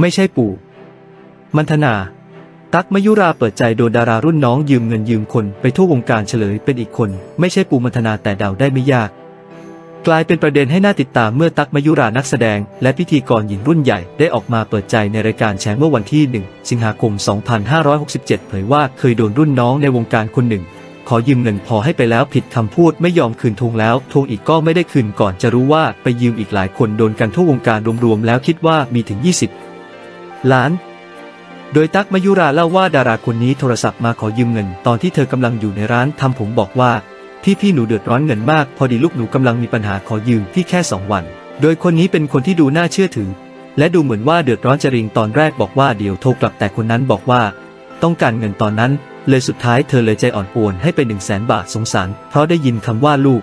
ไม่ใช่ปู่ มันธนา ตักมยุราเปิดใจโดนดารารุ่นน้องยืมเงินยืมคนไปทั่ววงการเฉลยเป็นอีกคน ไม่ใช่ปู่มันธนาแต่เดาได้ไม่ยาก กลายเป็นประเด็นให้น่าติดตามเมื่อตักมยุรานักแสดง และพิธีกรหญิงรุ่นใหญ่ได้ออกมาเปิดใจในรายการแชร์เมื่อวันที่ 1 สิงหาคม 2567 เผยว่าเคยโดนรุ่นน้องในวงการคนหนึ่งขอยืมเงินพอให้ไปแล้วผิดคำพูดไม่ยอมคืนทวงแล้วทวงอีกก็ไม่ได้คืนก่อนจะรู้ว่าไปยืมอีกหลายคนโดนกันทั่ววงการรวมๆแล้วคิดว่ามีถึง 20 ล้าน โดยตั๊กมยุราเล่าว่าดาราคนนี้โทรศัพท์มาขอยืมเงิน ตอนที่เธอกำลังอยู่ในร้านทำผมบอกว่าพี่พี่หนูเดือดร้อนเงินมาก พอดีลูกหนูกำลังมีปัญหาขอยืมพี่แค่สองวัน โดยคนนี้เป็นคนที่ดูน่าเชื่อถือ และดูเหมือนว่าเดือดร้อนจริงตอนแรกบอกว่าเดี๋ยวโทรกลับแต่คนนั้นบอกว่า ต้องการเงินตอนนั้น เลยสุดท้ายเธอเลยใจอ่อนโอนให้ไปหนึ่งแสนบาทสงสารเพราะได้ยินคำว่าลูก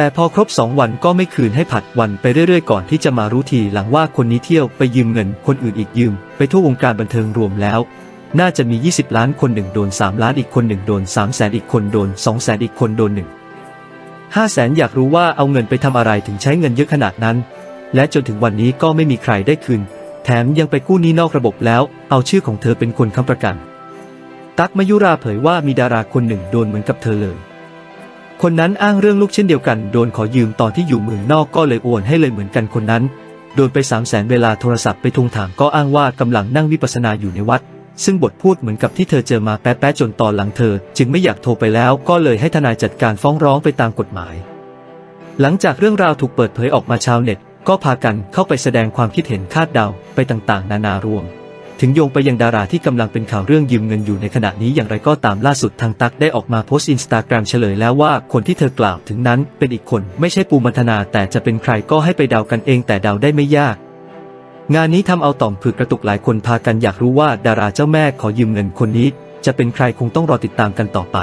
แต่พอครบสองวันก็ไม่คืนให้ผัดวันไปเรื่อยๆก่อนที่จะมารู้ทีหลังว่าคนนี้เที่ยวไปยืมเงินคนอื่นอีกยืม ไปทั่ววงการบันเทิงรวมแล้ว น่าจะมี 20 ล้านคนหนึ่งโดน 3 ล้านอีกคนหนึ่งโดน3แสนอีกคนโดน2แสนอีกคนโดนหนึ่งห้าแสนอยากรู้ว่าเอาเงินไปทำอะไรถึงใช้เงินเยอะขนาดนั้น และจนถึงวันนี้ก็ไม่มีใครได้คืน แถมยังไปกู้หนี้นอกระบบแล้ว เอาชื่อของเธอเป็นคนค้ำประกัน ตั๊กมยุราเผยว่ามีดาราคนหนึ่งโดนเหมือนกับเธอเลย คนนั้นอ้างเรื่องลูกเช่นเดียวกัน โดนขอยืมตอนที่อยู่เมืองนอกก็เลยโอนให้เลยเหมือนกันคนนั้น โดนไปสามแสนเวลาโทรศัพท์ไปทวงถามก็อ้างว่ากำลังนั่งวิปัสสนาอยู่ในวัด ซึ่งบทพูดเหมือนกับที่เธอเจอมาแป๊ะๆจนตอนหลังเธอ จึงไม่อยากโทรไปแล้วก็เลยให้ทนายจัดการฟ้องร้องไปตามกฎหมาย หลังจากเรื่องราวถูกเปิดเผยออกมาชาวเน็ต ก็พากันเข้าไปแสดงความคิดเห็นคาดเดาไปต่างๆ นานารวม ถึงโยงไปยังดาราที่กำลังเป็นข่าวเรื่องยืมเงินอยู่ในขณะนี้อย่างไรก็ตามล่าสุดทางตักได้ออกมาโพสต์อินสตาแกรมเฉลยแล้วว่าคนที่เธอกล่าวถึงนั้นเป็นอีกคนไม่ใช่ปูมันธนาแต่จะเป็นใครก็ให้ไปเดากันเองแต่เดาได้ไม่ยาก งานนี้ทำเอาต่อมผือกระตุกหลายคนพากันอยากรู้ว่าดาราเจ้าแม่ขอยืมเงินคนนี้ จะเป็นใครคงต้องรอติดตามกันต่อไป